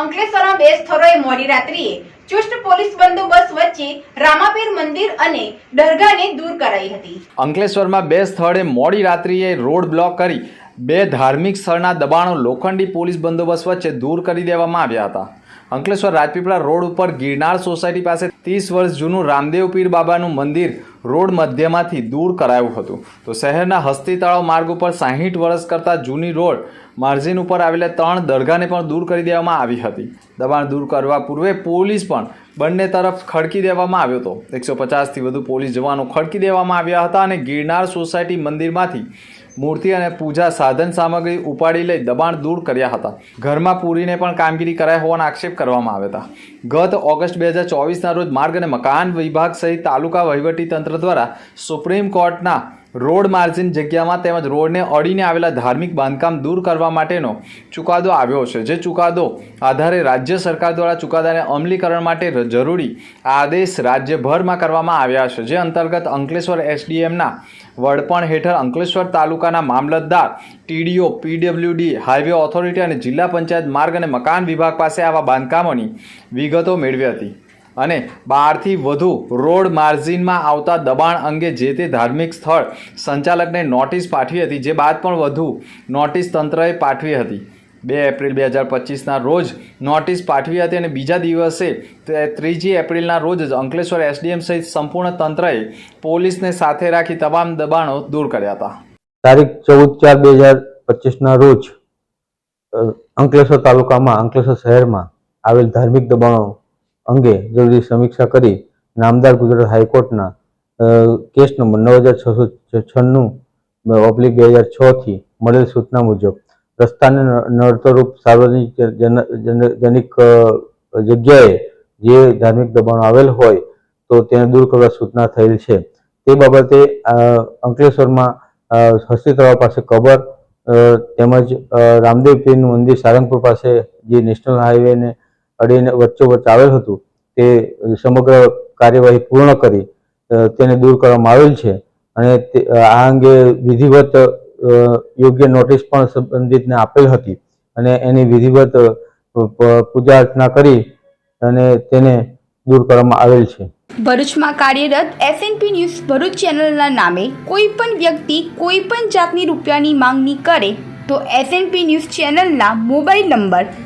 અંકલેશ્વરમાં બે સ્થળોએ મોડી રાત્રિએ ચુસ્ત પોલીસ બંદોબસ્ત વચ્ચે રામાપીર મંદિર અને દરગાહને દૂર કરાઈ હતી. અંકલેશ્વરમાં બે સ્થળે મોડી રાત્રિએ રોડ બ્લોક કરી બે ધાર્મિક સ્થળના દબાણો લોખંડી પોલીસ બંદોબસ્ત વચ્ચે દૂર કરી દેવામાં આવ્યા હતા. અંકલેશ્વર રાજપીપળા રોડ ઉપર ગિરનાર સોસાયટી પાસે ત્રીસ વર્ષ જૂનું રામદેવ પીર બાબાનું મંદિર રોડ મધ્યમાંથી દૂર કરાયું હતું. તો શહેરના હસ્તી તળાવ માર્ગ ઉપર સાહીઠ વર્ષ કરતાં જૂની રોડ માર્જિન ઉપર આવેલા ત્રણ દરગાહને પણ દૂર કરી દેવામાં આવી હતી. દબાણ દૂર કરવા પૂર્વે પોલીસ પણ બંને તરફ ખડકી દેવામાં આવ્યો હતો. એકસો પચાસથી વધુ પોલીસ જવાનો ખડકી દેવામાં આવ્યા હતા અને ગિરનાર સોસાયટી મંદિરમાંથી મૂર્તિ અને પૂજા સાધન સામગ્રી ઉપાડી લઈ દબાણ દૂર કર્યા હતા. ઘરમાં પૂરીને પણ કામગીરી કરાઈ હોવાના આક્ષેપ કરવામાં આવ્યા હતા. ગત ઓગસ્ટ બે હજાર ચોવીસના રોજ માર્ગ અને મકાન વિભાગ સહિત તાલુકા વહીવટી તંત્ર દ્વારા સુપ્રીમ કોર્ટના રોડ માર્જિન જગ્યામાં તેમજ રોડને અડીને આવેલા ધાર્મિક બાંધકામ દૂર કરવા માટેનો ચુકાદો આવ્યો છે, જે ચુકાદો આધારે રાજ્ય સરકાર દ્વારા ચુકાદાને અમલીકરણ માટે જરૂરી આદેશ રાજ્યભરમાં કરવામાં આવ્યા છે, જે અંતર્ગત અંકલેશ્વર એસડીએમના વડપણ હેઠળ અંકલેશ્વર તાલુકાના મામલતદાર ટીડીઓ પીડબ્લ્યુડી હાઈવે ઓથોરિટી અને જિલ્લા પંચાયત માર્ગ અને મકાન વિભાગ પાસે આવા બાંધકામોની વિગતો મેળવી હતી. અને બારથી વધુ રોડ માર્જિનમાં આવતા દબાણ અંગે જે તે ધાર્મિક સ્થળ સંચાલકને નોટિસ પાઠવી હતી, જે બાદ પણ વધુ નોટિસ તંત્રએ પાઠવી હતી. બે એપ્રિલ બે હજાર પચીસના રોજ નોટિસ પાઠવી હતી અને બીજા દિવસે ત્રીજી એપ્રિલના રોજ જ અંકલેશ્વર એસડીએમ સહિત સંપૂર્ણ તંત્રએ પોલીસને સાથે રાખી તમામ દબાણો દૂર કર્યા હતા. તારીખ ચૌદ ચાર બે હજાર પચીસના રોજ અંકલેશ્વર તાલુકામાં, અંકલેશ્વર શહેરમાં આવેલ ધાર્મિક દબાણો અંગે જરૂરી સમીક્ષા કરી નામદાર ગુજરાત હાઈકોર્ટના કેસ નંબર નવ હજાર છસો છન્નું ઓબ્લિક બે હજાર છથી મળેલ સૂચના મુજબ રસ્તાને ન- નડતરરૂપ સાર્વજનિક જન- જન- જનિક જગ્યાએ જે ધાર્મિક દબાણો આવેલ હોય તો તેને દૂર કરવા સૂચના થયેલ છે. તે બાબતે અંકલેશ્વરમાં હસ્તી તળાવ પાસે કબર તેમજ રામદેવ પીરનું મંદિર સારંગપુર પાસે જે નેશનલ હાઈવેને અડીને વચ્ચોવચ્ચ આવેલ હતું તે સમગ્ર કાર્યવાહી પૂર્ણ કરી તેને દૂર કરવામાં આવેલ છે. અને આ અંગે વિધિવત યોગ્ય નોટિસ પણ સંબંધિતને આપેલ હતી. અને એની વિધિવત પૂજા અર્ચના કરી અને તેને દૂર કરવામાં આવેલ છે. ભરૂચમાં કાર્યરત એસએનપી ન્યૂઝ ભરૂચ ચેનલના નામે કોઈ પણ વ્યક્તિ કોઈ પણ જાતની રૂપિયાની માંગણી કરે તો એસએનપી ન્યૂઝ ચેનલના mobile number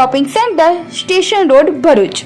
shopping centre station road Bharuch.